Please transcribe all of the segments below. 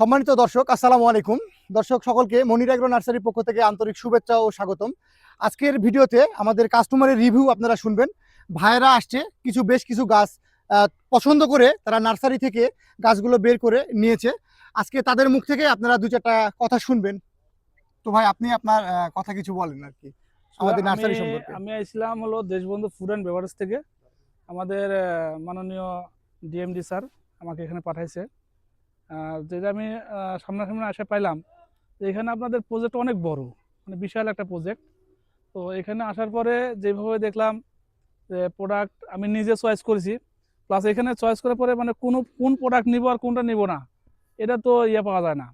সম্মানিত দর্শক আসসালামু আলাইকুম। দর্শক সকলকে মনির এগ্রো নার্সারির পক্ষ থেকে আন্তরিক শুভেচ্ছা ও স্বাগতম। আজকের ভিডিওতে আমাদের কাস্টমারের রিভিউ আপনারা শুনবেন। ভাইয়েরা আসছে কিছু বেশ কিছু গাছ পছন্দ করে তারা নার্সারি থেকে গাছগুলো বের করে নিয়েছে। আজকে তাদের মুখ থেকে আপনারা দু চারটা কথা শুনবেন। তো ভাই আপনি আপনার কথা কিছু বলেন আর কি। আমাদের নার্সারি সম্পর্কে। আমি আসলাম হলো দেশবন্ধু ফুড অ্যান্ড বেভারেজ থেকে। আমাদের মাননীয় ডিএমডি স্যার আমাকে এখানে পাঠাইছে। যেটা আমি সামনাসামনি আসে পাইলাম এখানে আপনাদের প্রজেক্ট অনেক বড় মানে বিশাল একটা প্রজেক্ট তো এখানে আসার পরে যেভাবে দেখলাম যে প্রোডাক্ট আমি নিজে চয়েস করেছি প্লাস এখানে চয়েস করার পরে মানে কোনো, কোন প্রোডাক্ট নিব আর কোনটা নিব না, এটা তো ইয়ে পাওয়া যায় না।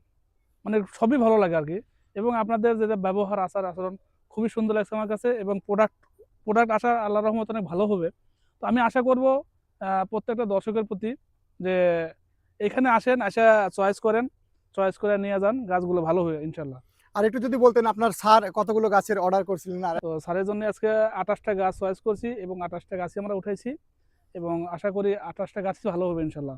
মানে সবই ভালো লাগে আর কি এবং আপনাদের যেটা ব্যবহার, আচার, আচরণ খুবই সুন্দর লাগছে আমার কাছে এবং প্রোডাক্ট প্রোডাক্ট আসা আল্লাহ রহমত অনেক ভালো হবে। তো আমি আশা করব প্রত্যেকটা দর্শকের প্রতি যে এখানে আসেন আসা চয়েস করেন চয়েস করে নিয়ে যান গাছগুলো ভালো হবে ইনশাল্লাহ। আর একটু যদি বলতেন আপনার স্যার কতগুলো গাছের অর্ডার করছিলেন আর তো স্যারের জন্য আজকে আঠাশটা গাছ চয়েস করছি এবং আঠাশটা গাছই আমরা উঠাইছি এবং আশা করি আঠাশটা গাছই ভালো হবে ইনশাল্লাহ।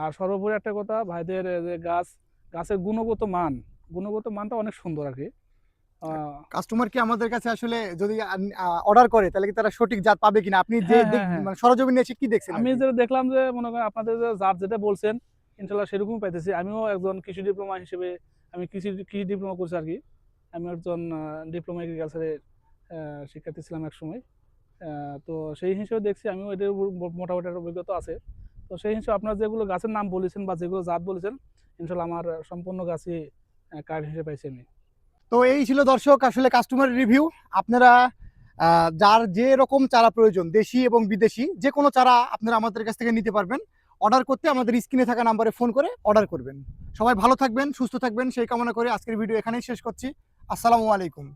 আর সর্বোপরি একটা কথা ভাইদের যে গাছ গাছের গুণগত মান গুণগত মানটা অনেক সুন্দর আর কি। কাস্টমার কি আমাদের কাছে আসলে যদি অর্ডার করে তাহলে কি তারা সঠিক জাত পাবে কিনা? আপনি যে হ্যাঁ, হ্যাঁ, হ্যাঁ। মানে সরজমিনে এসে কি দেখছেন আমি যেটা দেখলাম যে মনে করেন আপনাদের যে জাত যেটা বলছেন ইনশাল্লাহ সেরকমই পাইতেছি। আমিও একজন কৃষি ডিপ্লোমা হিসেবে আমি কৃষি কৃষি ডিপ্লোমা করছি আর কি। আমি একজন ডিপ্লোমা এগ্রিকালচারের শিক্ষার্থী ছিলাম এক সময় তো সেই হিসেবে দেখছি আমিও এটার উপর মোটামুটি একটা অভিজ্ঞতা আছে। তো সেই হিসেবে আপনার যেগুলো গাছের নাম বলেছেন বা যেগুলো জাত বলেছেন ইনশাল্লাহ আমার সম্পূর্ণ গাছই কার্ড হিসেবে পাইছি আমি। তো এই ছিল দর্শক আসলে কাস্টমার রিভিউ আপনারা যার যে রকম চারা প্রয়োজন, দেশি এবং বিদেশি, যে কোনো চারা আপনারা আমাদের কাছ থেকে নিতে পারবেন। অর্ডার করতে আমাদের স্ক্রিনে থাকা নাম্বারে ফোন করে অর্ডার করবেন। সবাই ভালো থাকবেন, সুস্থ থাকবেন, সেই কামনা করে আজকের ভিডিও এখানেই শেষ করছি। আসসালামু আলাইকুম।